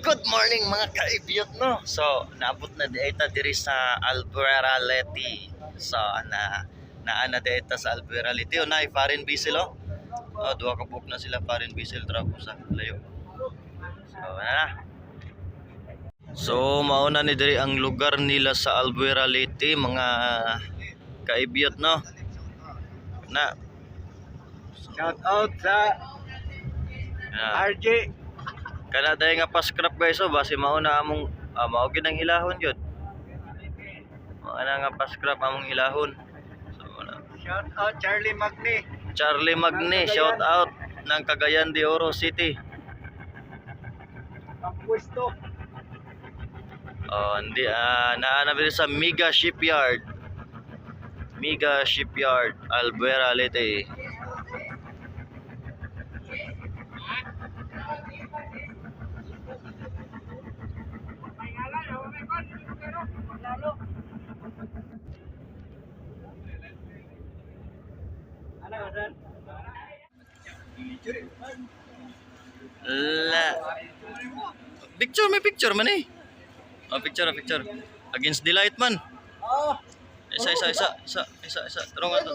Good morning mga kaibiyot no. So, naabot na dieta diri sa Alberaleti. So, na naana dieta sa Alberaleti. O na foreign vessel oh. Oh, duha ka book na sila foreign vessel tra sa layo. So, na na. So, mauna ni diri ang lugar nila sa Alberaleti mga kaibiyot no. Na. Shout out sa na. RJ. Kana dahil nga pa scrap guys oh, basi mauna among ah, mao gid ang ilahon yun. Mauna nga pa scrap among ilahon. So wala. Shout out Charlie Magni. Charlie Magne, shout out ng Cagayan de Oro City. Ang pwesto. Oh, hindi ah naana diri sa Mega Shipyard. Mega Shipyard, Albuera Leyte. La. Picture, may picture man eh. Oh, picture, picture. Against the light man. Oh, Isa, isa, isa, isa, isa, isa. Tarong ato.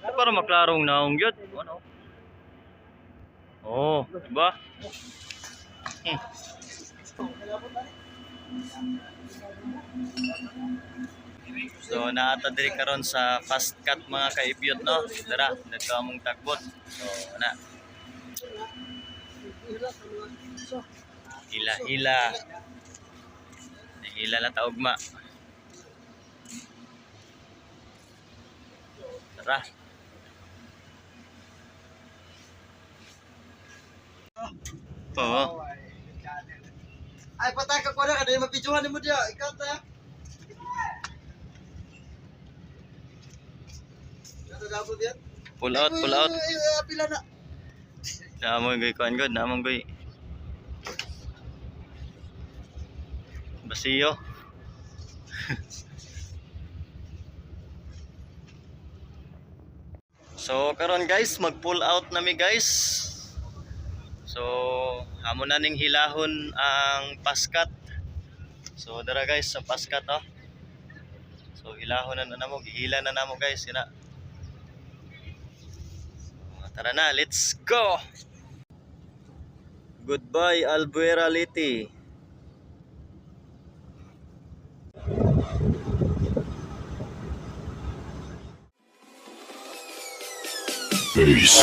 Para maklarong naong gyud. Ano? Oh, diba? Hmm. So naata diri karon sa fast cut mga kaibiyot no. Dara, dito among tagbot. So na. Hila hila. Hila na taugma. Tara. Oo. Ay, patay ka ko na kada mapidyohan mo dia. Ikaw ta. Pull out, pull out. Pila na. Naamon goy kuan god, naamon goy. Basiyo. so karon guys, mag-pull out nami guys. So hamon na ning hilahon ang paskat. So dara guys sa paskat oh. So hilahon na na namo, gihila na namo guys, ina. Tara na, let's go! Goodbye, Albuera Liti. Peace.